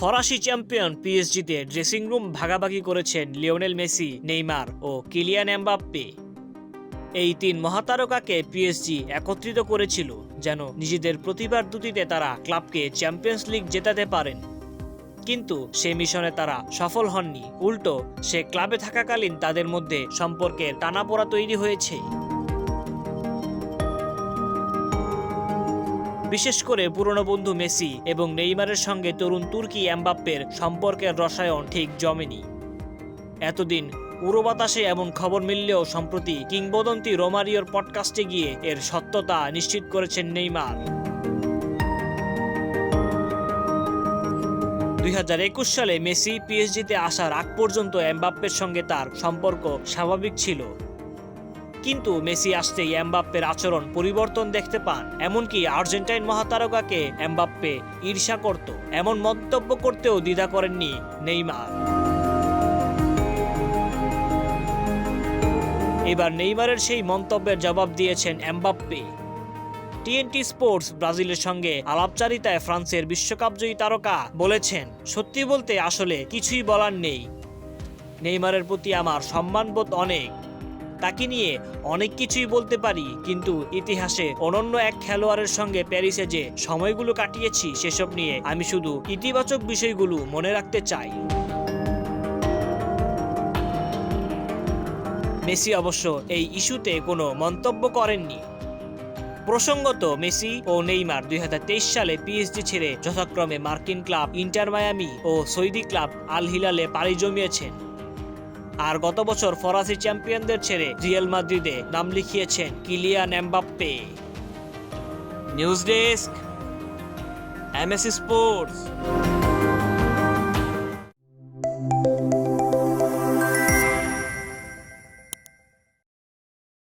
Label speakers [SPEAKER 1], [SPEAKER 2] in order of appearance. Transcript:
[SPEAKER 1] ফরাসি champion পিএসজিতে dressing room ভাগাভাগি করেছেন লিওনেল মেসি, নেইমার ও কিলিয়ান এমবাপ্পে। এই তিন মহাতারকাকে পিএসজি একত্রিত করেছিল যেন নিজেদের প্রতিভার দুটিতে তারা ক্লাবকে চ্যাম্পিয়ন্স লিগ জেতাতে পারেন। কিন্তু সে মিশনে তারা সফল হননি, উল্টো সে ক্লাবে থাকাকালীন তাদের মধ্যে সম্পর্কের টানাপোড়া তৈরি হয়েছে। বিশেষ করে পুরনো বন্ধু মেসি এবং নেইমারের সঙ্গে তরুণ তুর্কি এমবাপ্পের সম্পর্কের রসায়ন ঠিক জমেনি। এতদিন পুরো বাতাসে এমন খবর মিললেও সম্প্রতি কিংবদন্তি রোমারিওর পডকাস্টে গিয়ে এর সত্যতা নিশ্চিত করেছেন নেইমার। দুই হাজার একুশ সালে মেসি পিএসজিতে আসার আগ পর্যন্ত এমবাপ্পের সঙ্গে তার সম্পর্ক স্বাভাবিক ছিল। কিন্তু মেসি আসতেই এমবাপ্পের আচরণ পরিবর্তন দেখতে পান। এমনকি আর্জেন্টাইন মহাতারকাকে এমবাপ্পে ঈর্ষা করত। এমন মন্তব্য করতেও দ্বিধা করেননি নেইমার। এবার নেইমারের সেই মন্তব্যের জবাব দিয়েছেন এমবাপ্পে। টিএনটি স্পোর্টস ব্রাজিলের সঙ্গে আলাপচারিতায় ফ্রান্সের বিশ্বকাপজয়ী তারকা বলেছেন, সত্যি বলতে আসলে কিছুই বলার নেই। নেইমারের প্রতি আমার সম্মানবোধ অনেক। তাকে নিয়ে অনেক কিছুই বলতে পারি, কিন্তু ইতিহাসে অনন্য এক খেলোয়াড়ের সঙ্গে প্যারিসে যে সময়গুলো কাটিয়েছি সেসব নিয়ে আমি শুধু ইতিবাচক বিষয়গুলো মনে রাখতে চাই। মেসি অবশ্য এই ইস্যুতে কোনো মন্তব্য করেননি। প্রসঙ্গত, মেসি ও নেইমার দুই হাজার তেইশ সালে পিএসজি ছেড়ে যথাক্রমে মার্কিন ক্লাব ইন্টার মায়ামি ও সৌদি ক্লাব আল হিলালে পাড়ি জমিয়েছেন। আর গত বছর ফরাসি চ্যাম্পিয়নদের ছেড়ে রিয়েল মাদ্রিদে নাম লিখিয়েছেন Kylian Mbappe. News desk MAC sports.